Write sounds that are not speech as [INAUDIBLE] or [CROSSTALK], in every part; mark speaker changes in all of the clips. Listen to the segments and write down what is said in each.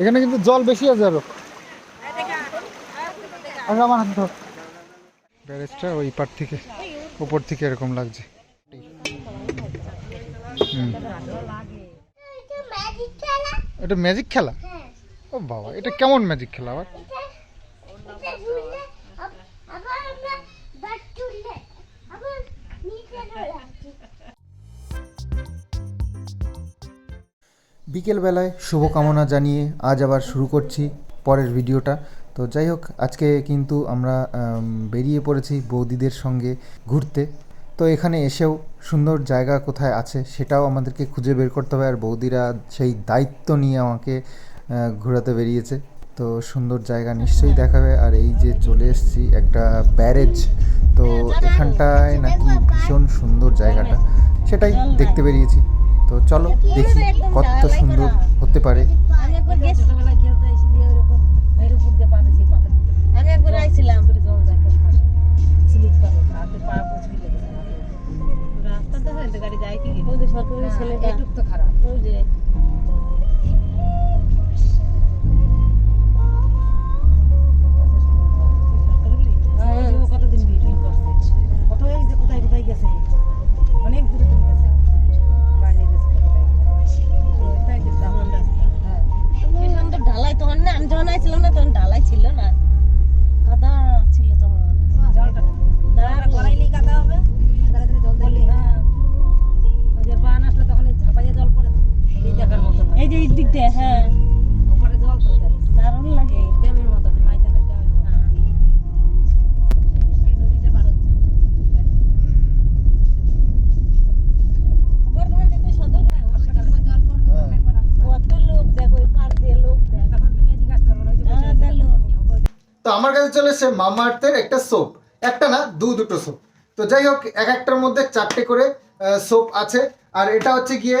Speaker 1: এখানে কিন্তু জল বেশি আছে আরও। আমার হাতে ধর। ব্যারেজটা ওই পার থেকে উপর থেকে এরকম লাগছে। এটা ম্যাজিক খেলা? ও বাবা এটা কেমন ম্যাজিক খেলা আবার?
Speaker 2: বিকেলবেলায় শুভকামনা জানিয়ে আজ আবার শুরু করছি পরের ভিডিওটা। তো যাই হোক, আজকে কিন্তু আমরা বেরিয়ে পড়েছি বৌদিদের সঙ্গে ঘুরতে। তো এখানে এসেও সুন্দর জায়গা কোথায় আছে সেটাও আমাদেরকে খুঁজে বের করতে হবে। আর বৌদিরা সেই দায়িত্ব নিয়ে আমাকে ঘোরাতে বেরিয়েছে। তো সুন্দর জায়গা নিশ্চয়ই দেখাবে। আর এই যে চলে এসেছি একটা ব্যারেজ। তো এখানটায় নাকি ভীষণ সুন্দর জায়গাটা। সেটাই দেখতে বেরিয়েছি। তো চলো দেখি কত সুন্দর হতে পারে।
Speaker 3: রাস্তা তো হয় গাড়ি যায় কি? ছেলে এটুক তো খারাপ। তো
Speaker 1: আমার কাছে চলে এসেছে মামা আর্থের একটা সোপ। একটা না, দু দুটো সোপ। তো যাই হোক, এক একটার মধ্যে চারটে করে সোপ আছে। আর এটা হচ্ছে গিয়ে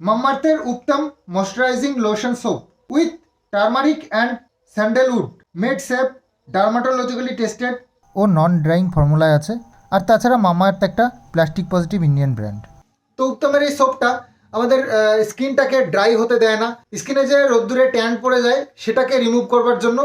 Speaker 1: মামা আর্থের উত্তম moisturising lotion soap with turmeric and sandalwood, made safe, dermatologically tested O non drying ফর্মুলায় আছে। আর তাছাড়া মামা আর্থ একটা প্লাস্টিক পজিটিভ ইন্ডিয়ান ব্র্যান্ড। তো উত্তমের এই সোপটা আমাদের স্কিনটাকে ড্রাই হতে দেয় না। স্কিনে যে রোদ্দুরে ট্যান পড়ে যায়, সেটাকে রিমুভ করবার জন্য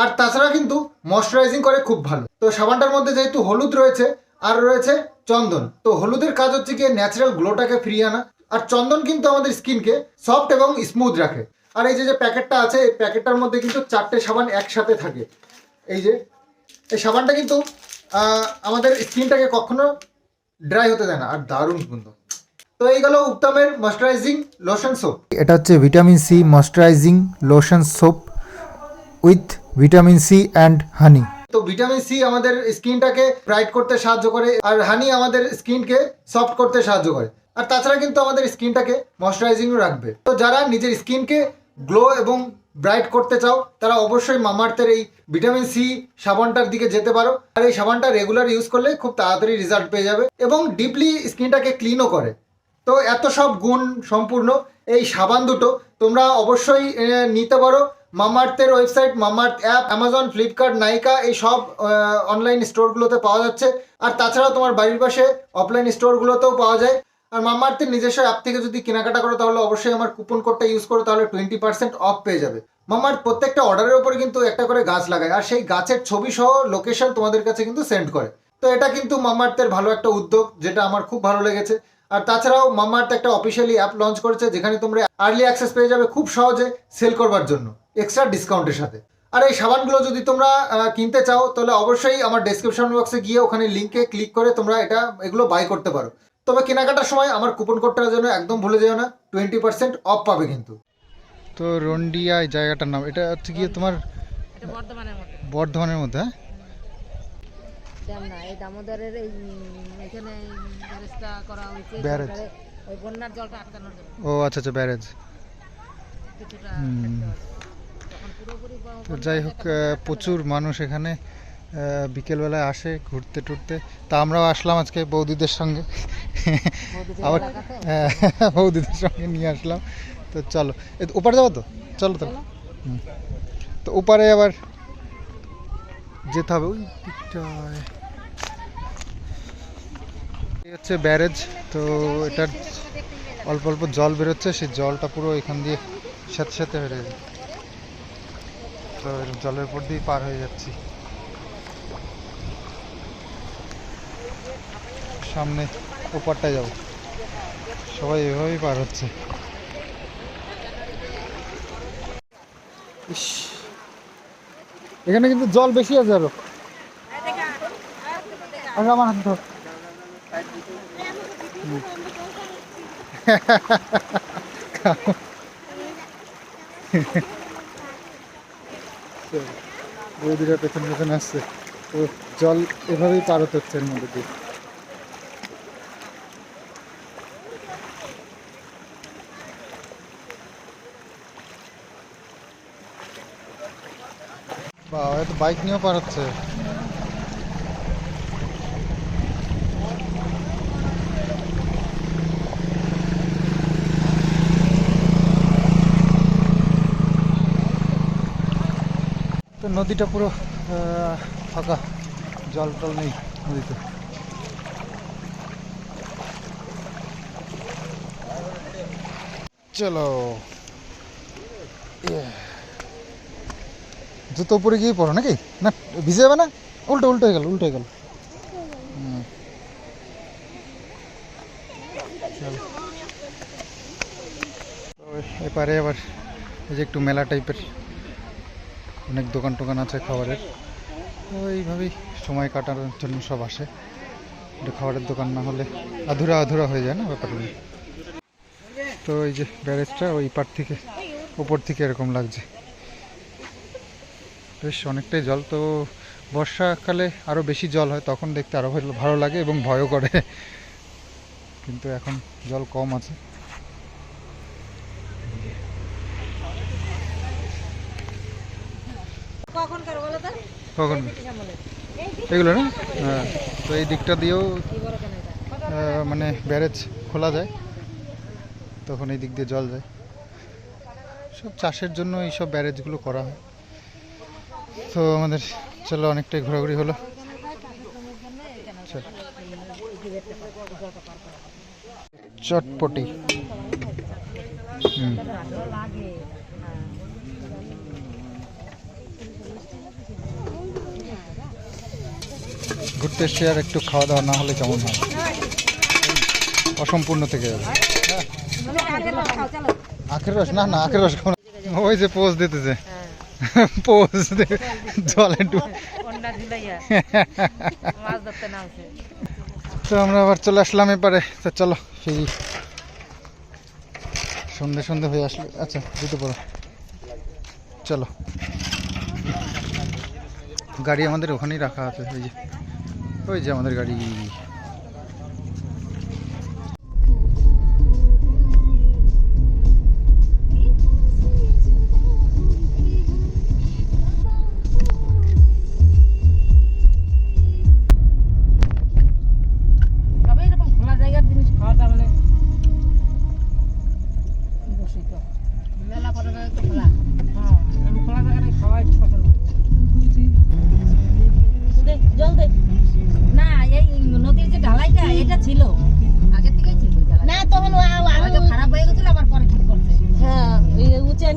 Speaker 1: আর তাছাড়া কিন্তু ময়শ্চারাইজিং করে খুব ভালো। তো সাবানটার মধ্যে যেহেতু হলুদ রয়েছে, আর রয়েছে চন্দন, তো হলুদের কাজ হচ্ছে গিয়ে ন্যাচারাল গ্লোটাকে ফিরিয়ে আনা। আর চন্দন কিন্তু আমাদের স্কিনকে সফট এবং স্মুথ রাখে। আর এই যে যে প্যাকেটটা আছে, এই প্যাকেটটার মধ্যে কিন্তু চারটে সাবান একসাথে থাকে। এই যে, এই সাবানটা কিন্তু আমাদের স্কিনটাকে কখনো ড্রাই হতে দেয় না। আর দারুণ সুন্দর তো এই গেল উত্তমের ময়শ্চারাইজিং লোশন সোপ এটা হচ্ছে vitamin C moisturising lotion soap with vitamin C and honey. তো ভিটামিন সি আমাদের স্কিনটাকে ব্রাইট করতে সাহায্য করে, আর হানি আমাদের স্কিনকে সফট করতে সাহায্য করে। আর তাছাড়া কিন্তু আমাদের স্কিনটাকে ময়শ্চারাইজিংও রাখবে। তো যারা নিজের স্কিনকে গ্লো এবং ব্রাইট করতে চাও, তারা অবশ্যই মামার্থের এই ভিটামিন সি সাবানটার দিকে যেতে পারো। আর এই সাবানটা রেগুলার ইউজ করলে খুব তাড়াতাড়ি রেজাল্ট পেয়ে যাবে এবং ডিপলি স্কিনটাকে ক্লিনও করে। তো এত সব গুণ সম্পূর্ণ এই সাবান দুটো তোমরা অবশ্যই নিতে পারো। মামার্থের website Mamaearth app Amazon Flipkart Nykaa এই সব অনলাইন স্টোরগুলোতে পাওয়া যাচ্ছে। আর তাছাড়াও তোমার বাড়ির পাশে অফলাইন স্টোরগুলোতেও পাওয়া যায়। আর মামার্থের নিজস্ব অ্যাপ থেকে যদি কেনাকাটা করো, তাহলে অবশ্যই আমার কুপন কোডটা ইউজ করো, তাহলে টোয়েন্টি পার্সেন্ট অফ পেয়ে যাবে। মামার্থ প্রত্যেকটা অর্ডারের উপরে কিন্তু একটা করে গাছ লাগায়, আর সেই গাছের ছবি সহ লোকেশন তোমাদের কাছে কিন্তু সেন্ড করে। তো এটা কিন্তু মামার্থের ভালো একটা উদ্যোগ, যেটা আমার খুব ভালো লেগেছে। আর তাছাড়াও মামার্থ একটা অফিসিয়ালি অ্যাপ লঞ্চ করেছে, যেখানে তোমরা আর্লি অ্যাক্সেস পেয়ে যাবে খুব সহজে সেল করবার জন্য। এক্সট্রা ডিসকাউন্টের সাথে। আর এই সাবানগুলো যদি তোমরা কিনতে চাও তাহলে অবশ্যই আমার ডেসক্রিপশন বক্সে গিয়ে ওখানে লিঙ্কে ক্লিক করে তোমরা এটা এগুলো বাই করতে পারো। তবে কেনাকাটার সময় আমার কুপন কোডটার জন্য একদম ভুলে যেও না টোয়েন্টি পার্সেন্ট অফ পাবে কিন্তু। তো রন্ডিয়া এই জায়গাটার নাম এটা হচ্ছে গিয়ে তোমার
Speaker 3: বর্ধমানের
Speaker 1: মধ্যে হ্যাঁ?
Speaker 3: এই দামোদরের এই এখানে করা হয়েছে
Speaker 1: ব্যারেজ।
Speaker 3: ওই বন্যার জলটা আটকানোর জন্য।
Speaker 1: ও আচ্ছা আচ্ছা ব্যারেজ।
Speaker 3: কিছুটা
Speaker 1: যাই হোক প্রচুর মানুষ এখানে বিকেলবেলায় আসে ঘুরতে টুরতে। তা আমরাও আসলাম আজকে বৌদিদের সঙ্গে। আবার হ্যাঁ, বৌদিদের সঙ্গে নিয়ে আসলাম। তো চলো ওপারে যাব তো? চলো তো। তো ওপারে আবার যেতে হবে। ওই দিকটায়। হচ্ছে ব্যারেজ। তো এটার অল্প অল্প জল বেরোচ্ছে। সেই জলটা পুরো এখান দিয়ে সাথে সাথে বেরোয় যায় তো জলের উপর দিয়ে পার হয়ে যাচ্ছি। সামনে ওপারটায় যাব। সবাই এভাবেই পার হচ্ছে। ইস, এখানে কিন্তু জল বেশি আছে আরও। আরে আমার হাত ধর। [LAUGHS] হুম। বৌদিরা পেছন পেছন আসছে তো জল এভাবেই পার হচ্ছে এর মধ্যে দিয়ে তো বাইক নিয়েও পার হচ্ছে নদীটা পুরো ফাঁকা। জল টল নেই নদীতে। চলো। ইয়ে। জুতো উপরে গিয়ে পড়ো নাকি? না, ভিজে যাবে না? উল্টো উল্টো হয়ে গেল, উল্টো হয়ে গেল। এপারে আবার এই যে একটু মেলা টাইপের অনেক দোকান টোকান আছে খাবারের। তো এইভাবেই সময় কাটানোর জন্য সব আসে। খাবারের দোকান না হলে আধুরা আধুরা হয়ে যায় না ব্যাপারগুলো? তো এই যে ব্যারেজটা ওই পার থেকে উপর থেকে এরকম লাগছে। বেশ, অনেকটাই জল। তো বর্ষাকালে আরও বেশি জল হয়, তখন দেখতে আরও ভালো লাগে এবং ভয়ও করে। কিন্তু এখন জল কম আছে
Speaker 3: কখনকার বলো তো
Speaker 1: কখন? এগুলো না? হ্যাঁ তো এই দিকটা দিয়েও মানে ব্যারেজ খোলা যায়, তখন এই দিক দিয়ে জল যায়। সব চাষের জন্য এইসব ব্যারেজগুলো করা হয়। তো আমাদের, চলো অনেকটাই ঘোরাঘুরি হলো। চটপটি। হুম। ঘুরতে এসে আর একটু খাওয়া দাওয়া না হলে কেমন হয়? অসম্পূর্ণ থেকে যাবে। আখের রস? না না, আখের রস ওই যে পোজ দিতেছে। পোজ জলে তো আমরা আবার চলে আসলাম এপারে। তো চলো, সেই সন্ধে সন্ধে হয়ে আসলে। আচ্ছা দিতে পারো চলো। গাড়ি আমাদের ওখানেই রাখা আছে ওই যে। ওই যে আমাদের গাড়ি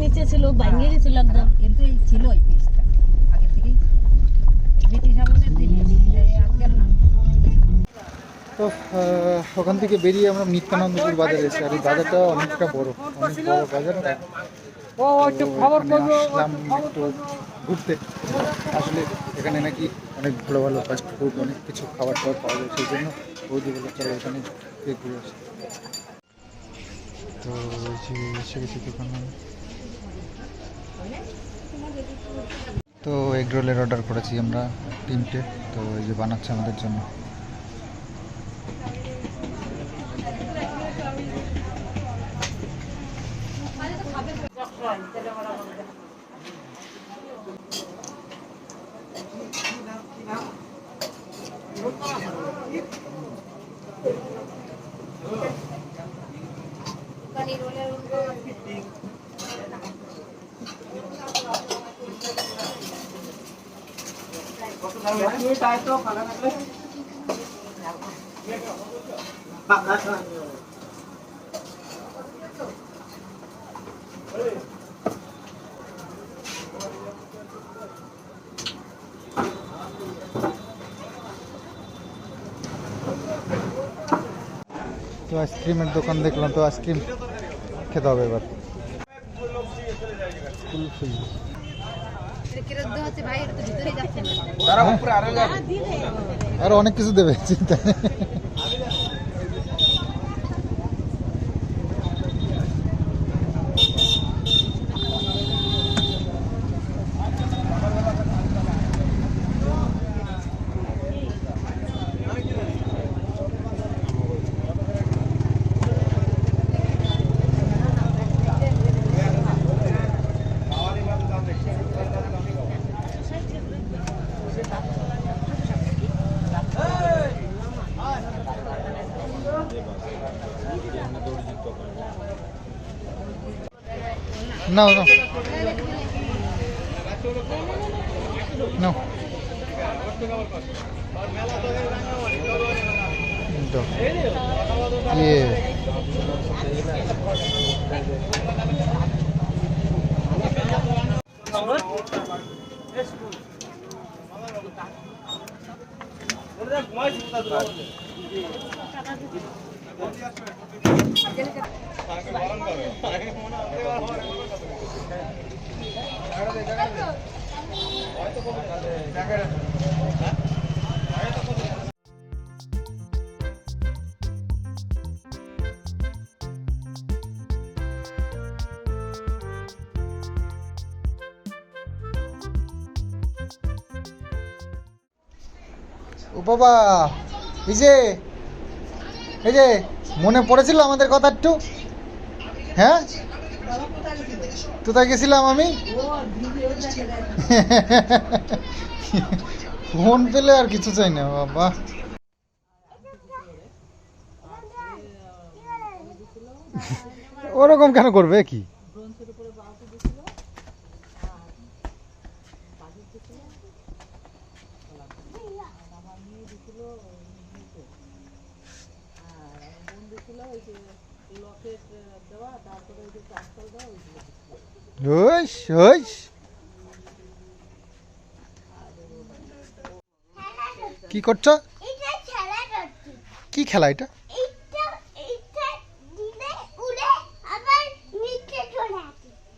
Speaker 2: নিচে ছিল ভাঙিয়ে গেছিল একদম।
Speaker 3: কিন্তু এই ছিল এই পিসটা। আগের থেকেই ছিল। ব্রিটিশ আমলের
Speaker 1: তো আহ, ওখান থেকে বেরিয়ে আমরা নিত্যানন্দপুর বাজারে এসেছি আর এই বাজারটা অনেকটা বড় অনেক বড় বাজারটা।
Speaker 3: ও একটু খবর
Speaker 1: এখানে আসলাম একটু ঘুরতে। আসলে এখানে নাকি অনেক ভালো ভালো ফাস্ট ফুড অনেক কিছু খাবার টাবার পাওয়া যায় সেই জন্য বৌদি বলে চলো এখানে ঘুরে আসি। তো এসে গেছি দোকানে। তো এগ রোলের অর্ডার করেছি আমরা তিনটে তো এই যে বানাচ্ছে আমাদের জন্য। तो आइसक्रीम दोकान देख लो तो आइसक्रीम खेते কিরদ্দ আছে ভাই আর অনেক কিছু দেবে চিন্তা No, no. No. Yeah. ও বাবা এই যে এই যে মনে পড়েছিল আমাদের কথা একটু? হ্যাঁ? কোথায় গেছিলাম আমি? ফোন পেলে আর কিছু চাই না বাবা। ওরকম কেন করবে কি? ওইস ওইস কি করছ? কি খেলা এটা?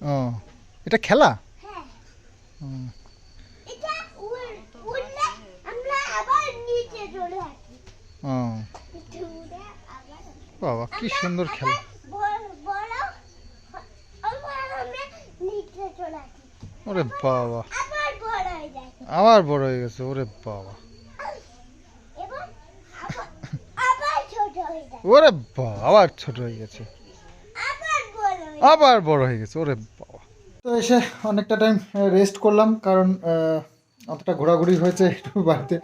Speaker 1: ও এটা খেলা?
Speaker 4: হ্যাঁ।
Speaker 1: বাবা কি সুন্দর খেলা
Speaker 4: আবার বড়- বড় আবার আমরা নিচে চলে আসি
Speaker 1: ওরে বাবা।
Speaker 4: আবার বড় হয়ে যায়
Speaker 1: আবার বড় হয়ে গেছে ওরে বাবা। ওরে বাবা আবার ছোট হয়ে গেছে।
Speaker 4: আবার বড় হয়ে যায়
Speaker 1: আবার বড় হয়ে গেছে ওরে বাবা। তো এসে অনেকটা টাইম রেস্ট করলাম কারণ অতটা ঘোরাঘুরি হয়েছে একটু বাড়িতে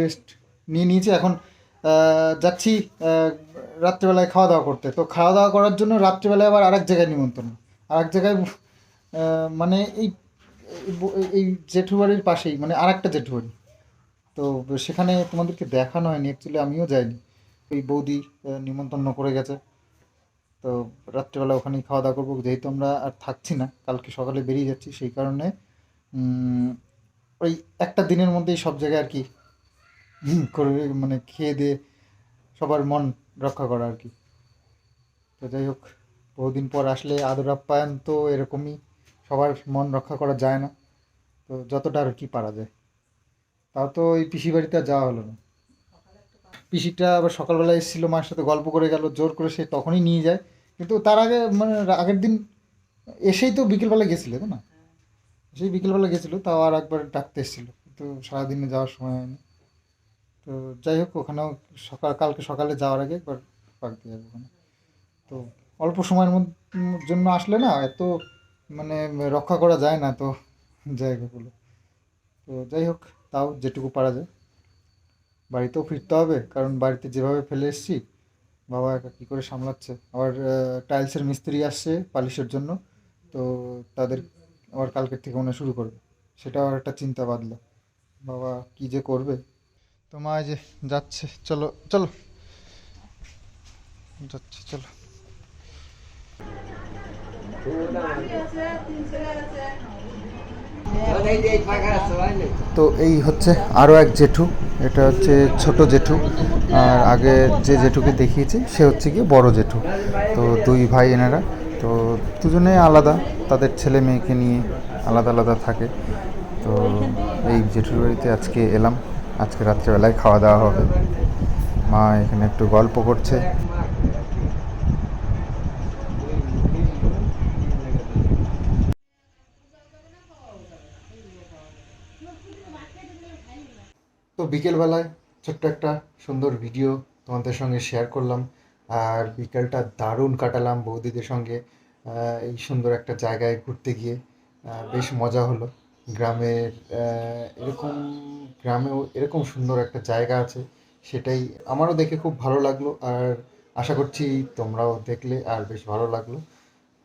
Speaker 1: রেস্ট নিয়ে নিয়েছি। এখন যাচ্ছি রাত্রিবেলায় খাওয়া দাওয়া করতে। তো খাওয়া দাওয়া করার জন্য রাত্রিবেলায় আবার আরেক জায়গায় নিমন্ত্রণ। আরেক জায়গায় মানে এই এই ব- এই জেঠু বাড়ির পাশেই মানে আরেকটা জেঠু বাড়ি তো সেখানে তোমাদেরকে দেখানো হয়নি অ্যাকচুয়ালি আমিও যাইনি। ওই বৌদি নিমন্ত্রণ করে গেছে। তো রাত্রেবেলা ওখানেই খাওয়া দাওয়া করব। যেহেতু আমরা আর থাকছি না, কালকে সকালে বেরিয়ে যাচ্ছি, সেই কারণে ওই একটা দিনের মধ্যেই সব জায়গায় আর কি করে মানে খেয়ে দিয়ে সবার মন রক্ষা করা আর কি। তো যাই হোক, বহুদিন পর আসলে আদর আপ্যায়ন তো এরকমই। সবার মন রক্ষা করা যায় না। তো যতটা আর কি পারা যায়। তাও তো ওই পিসি বাড়িতে যাওয়া হলো না। পিসিটা আবার সকালবেলা এসেছিল, মার সাথে গল্প করে গেল, জোর করে সে তখনই নিয়ে যায়। কিন্তু তার আগে মানে আগের দিন এসেই তো বিকেলবেলা গেছিল, তাই না? সেই বিকেলবেলা গেছিল, তাও আর একবার ডাকতে এসেছিল। কিন্তু সারাদিনে যাওয়ার সময় হয়নি। তো যাই হোক, ওখানেও সকাল, কালকে সকালে যাওয়ার আগে একবার পাক দিয়ে যাব ওখানে। তো অল্প সময়ের জন্য আসলে না, এত মানে রক্ষা করা যায় না তো জায়গাগুলো। তো যাই হোক, তাও যেটুকু পারা যায়। বাড়িতেও ফিরতে হবে, কারণ বাড়িতে যেভাবে ফেলে এসেছি, বাবা একা কী করে সামলাচ্ছে? আবার টাইলসের মিস্ত্রি আসছে পালিশের জন্য, তো তাদের আবার কালকের থেকে মনে শুরু করবে। সেটাও একটা চিন্তা বাঁধলো বাবা কী যে করবে? তো মা যে যাচ্ছে, চলো চলো। যাচ্ছে, চলো। তো এই হচ্ছে আরও এক জেঠু, এটা হচ্ছে ছোট জেঠু, আর আগে যে জেঠুকে দেখিয়েছি, সে হচ্ছে গিয়ে বড় জেঠু। তো দুই ভাই এনারা, তো দুজনে আলাদা, তাদের ছেলে মেয়েকে নিয়ে আলাদা আলাদা থাকে। তো এই জেঠুর বাড়িতে আজকে এলাম, আজকে রাত্রেবেলায় খাওয়া দাওয়া হবে। মা এখানে একটু গল্প করছে। তো বিকেলবেলায় ছোট্ট একটা সুন্দর ভিডিও তোমাদের সঙ্গে শেয়ার করলাম। আর বিকেলটা দারুণ কাটালাম বৌদিদের সঙ্গে এই সুন্দর একটা জায়গায় ঘুরতে গিয়ে। বেশ মজা হলো। গ্রামের এরকম, গ্রামেও এরকম সুন্দর একটা জায়গা আছে, সেটাই আমারও দেখে খুব ভালো লাগল। আর আশা করছি তোমরাও দেখলে আর বেশ ভালো লাগল।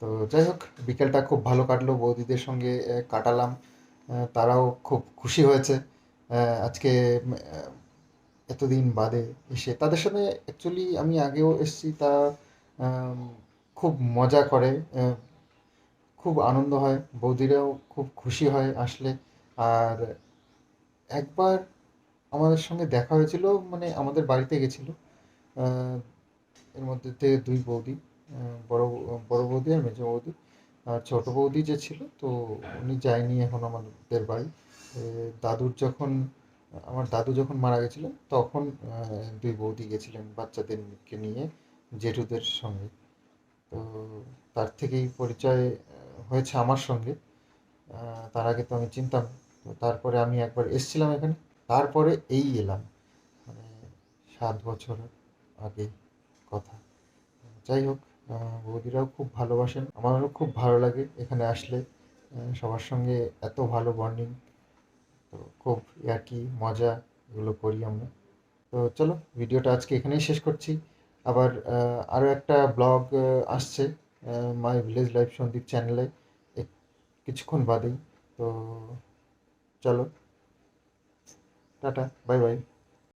Speaker 1: তো যাই হোক, বিকেলটা খুব ভালো কাটলো বৌদিদের সঙ্গে কাটালাম। তারাও খুব খুশি হয়েছে। আজকে এতদিন বাদে এসে, তাদের সাথে অ্যাকচুয়ালি আমি আগেও এসেছি, তা খুব মজা করে খুব আনন্দ হয়, বৌদিরাও খুব খুশি হয় আসলে। আর একবার আমাদের সঙ্গে দেখা হয়েছিল মানে আমাদের বাড়িতে গেছিল এর মধ্যে থেকে দুই বৌদি বড় বড় বৌদি আর মেজো বৌদি। আর ছোটো বৌদি যে ছিল, তো উনি যায়নি এখন আমাদের বাড়ি। দাদুর যখন, আমার দাদু যখন মারা গেছিলেন, তখন দুই বৌদি গেছিলেন বাচ্চাদেরকে নিয়ে জেঠুদের সঙ্গে। তো তার থেকেই পরিচয় হয়েছে আমার সঙ্গে। তার আগে তো আমি চিনতাম, তো তারপরে আমি একবার এসেছিলাম এখানে। তারপরে এই এলাম মানে সাত বছর আগে কথা। যাই হোক বৌদিরাও খুব ভালোবাসেন। আমারও খুব ভালো লাগে এখানে আসলে সবার সঙ্গে এত ভালো বন্ডিং। তো খুব একই মজা এগুলো করি আমরা তো চলো, ভিডিওটা আজকে এখানেই শেষ করছি। আবার আরও একটা ব্লগ আসছে মাই ভিলেজ লাইফ সন্দীপ চ্যানেলে কিছুক্ষণ বাদেই। তো চলো। Tata, bye bye.